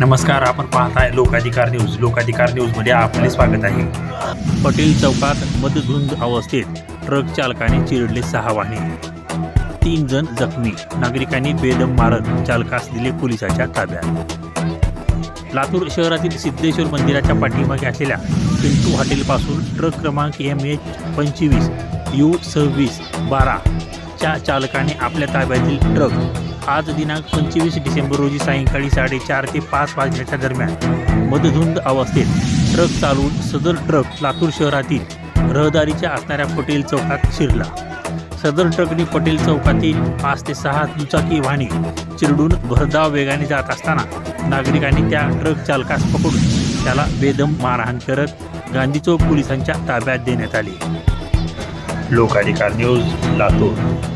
नमस्कार आपण पाहताय लोकाधिकार न्यूज. लोकाधिकार न्यूजमध्ये आपले स्वागत आहे. पटेल चौकात मदधुंद अवस्थेत ट्रक चालकाने चिरडले सहा वाहने. तीन जण जखमी. नागरिकांनी बेदम मारत चालकास दिले पोलिसाच्या ताब्यात. लातूर शहरातील सिद्धेश्वर मंदिराच्या पाठीमागे असलेल्या पिंटू हॉटेलपासून ट्रक क्रमांक एम एच पंचवीस यू सव्वीस बारा च्या चालकाने आपल्या ताब्यातील ट्रक आज दिनांक पंचवीस डिसेंबर रोजी सायंकाळी साडेचार ते पाच वाजण्याच्या दरम्यान मदधुंद अवस्थेत ट्रक चालवून सदर ट्रक लातूर शहरातील रहदारीच्या असणाऱ्या पटेल चौकात शिरला. सदर ट्रकने पटेल चौकातील पाच ते सहा दुचाकी वाहने चिरडून भरधाव वेगाने जात असताना नागरिकांनी त्या ट्रक चालकास पकडून त्याला बेदम मारहाण करत गांधी चौक पोलिसांच्या ताब्यात देण्यात आले. लोकाधिकार न्यूज लातूर.